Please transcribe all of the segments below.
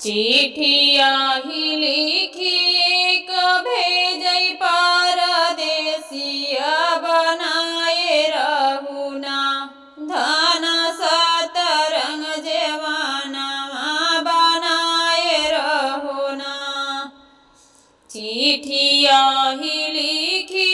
चिठिया ही लिखी कभे जय पारदेसिया बनाए रहुना। धन सतरंग जेवाना बनाए रहुना। चिठिया ही लिखी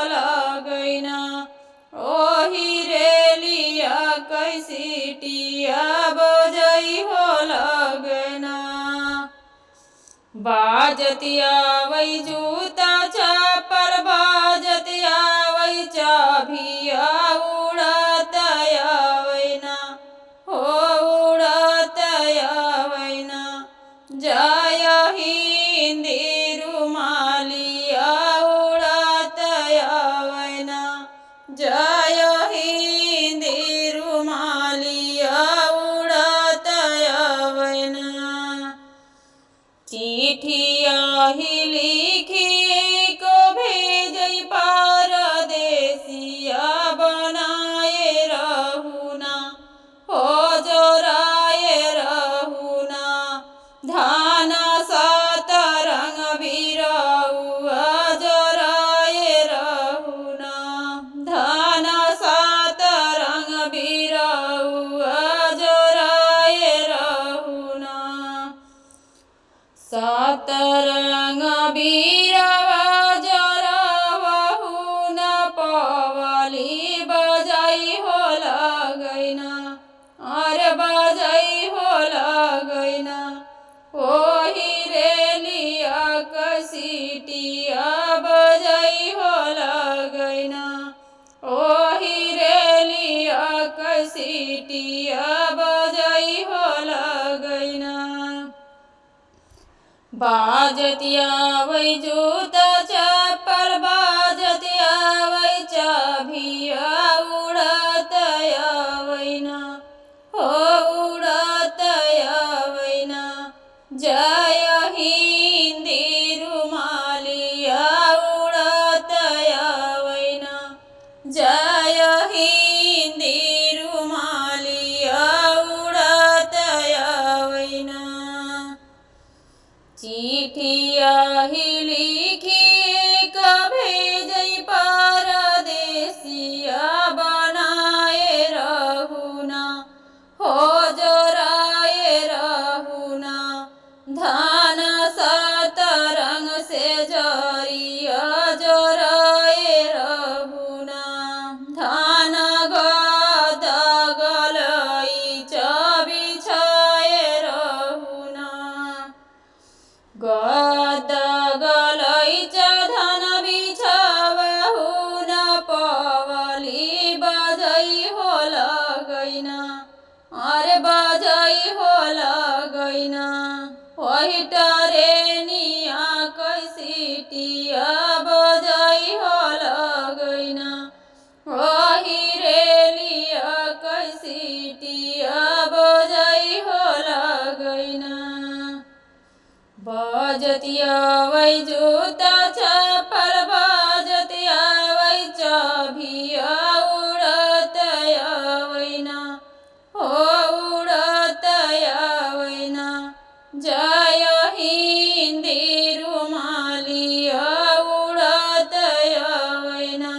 भाजतिया वै जूताच्या परभाजतिया वैच्या भिया उडतया वैना। हो उडतया वैना। जय हिंदी थी आहे सतरंग बीरवा जरवहु न पवली बजै हो लगैना अरे बजै हो लगैना ओही रेलिया कसिटिया बजै हो लगैना ओही रेलिया कसिटिया बाजतिया वै जूता चप्पल बाजतिया वै चाभिया उड़तया वैना हो उड़तया वैना जय हिंदी रुमालिया उड़तया वैना जय हिंदी चिठिया ही लिखी বাজাই হল গইনা আরে বাজাই হল গইনা ওইটারে নিয়া কৈসিটিয়া বাজাই হল গইনা ওহিরে লিয়া কৈসিটিয়া বাজাই হল গইনা বাজতিয়া ওই জুতা চা रुमाली उडत यवैना